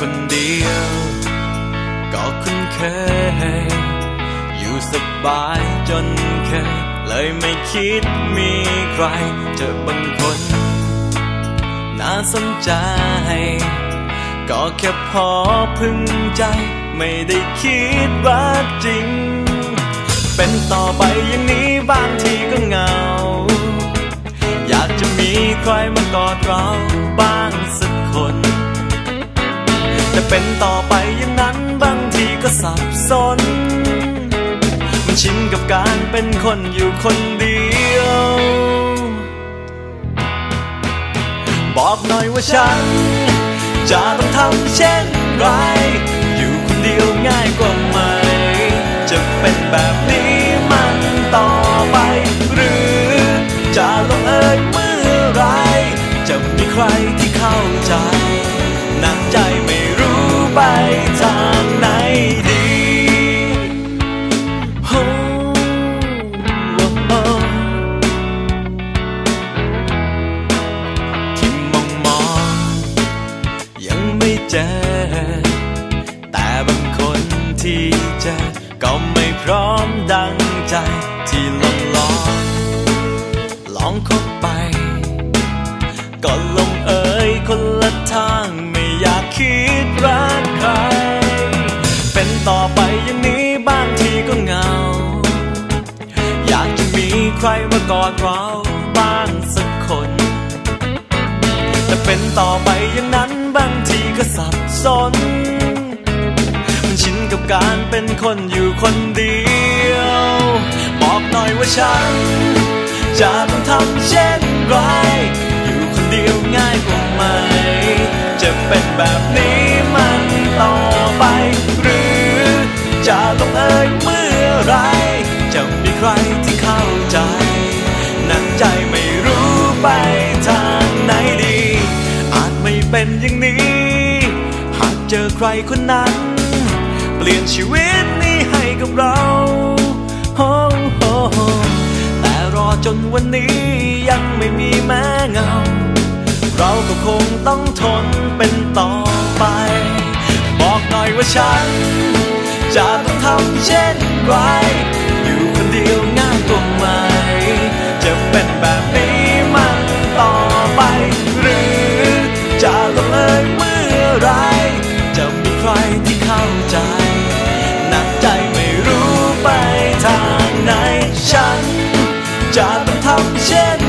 คนเดียว ก็คุ้นเคย อยู่สบายจนเคย เลยไม่คิดมีใคร เจอบางคน น่าสนใจ ก็แค่พอพึงใจ ไม่ได้คิดว่าจริง เป็นต่อไปอย่างนี้บางทีก็เหงา อยากจะมีใครมากอดเรา จะเป็นต่อไปอย่างนั้นบางทีก็สับสน มันชินกับการเป็นคนอยู่คนเดียว บอกหน่อยว่าฉัน จะต้องทำเช่นไร อยู่คนเดียวง่ายกว่าไหม จะเป็น เจอ แต่บางคนที่เจอ ก็ไม่พร้อมดังใจที่ลองลอง ลองคบไป ก็ลงเอ่ยคนละทางไม่อยากคิดรักใคร เป็นต่อไปอย่างนี้บางทีก็เหงา อยากจะมีใครมากอดเรา สน มันชินกับการเป็นคนอยู่คนเดียว บอกหน่อยว่าฉัน จะต้องทำเช่นไร อยู่คนเดียวง่ายกว่าไหม จะเป็นแบบนี้มันต่อไป หรือจะลงเอยเมื่อไร จะมีใครที่เข้าใจหนักใจไม่รู้ไปทางไหนดี อาจไม่เป็นอย่างนี้ เจอใครคนนั้น เปลี่ยนชีวิตนี้ให้กับเราโอ้โหแต่รอจนวันนี้ยังไม่มีแม้เงา เราก็คงต้องทนเป็นต่อไป บอกหน่อยว่าฉัน จะต้องทำเช่นไร ข้าใจ หนักใจไม่รู้ไปทางไหน ฉันจะต้องทำเช่น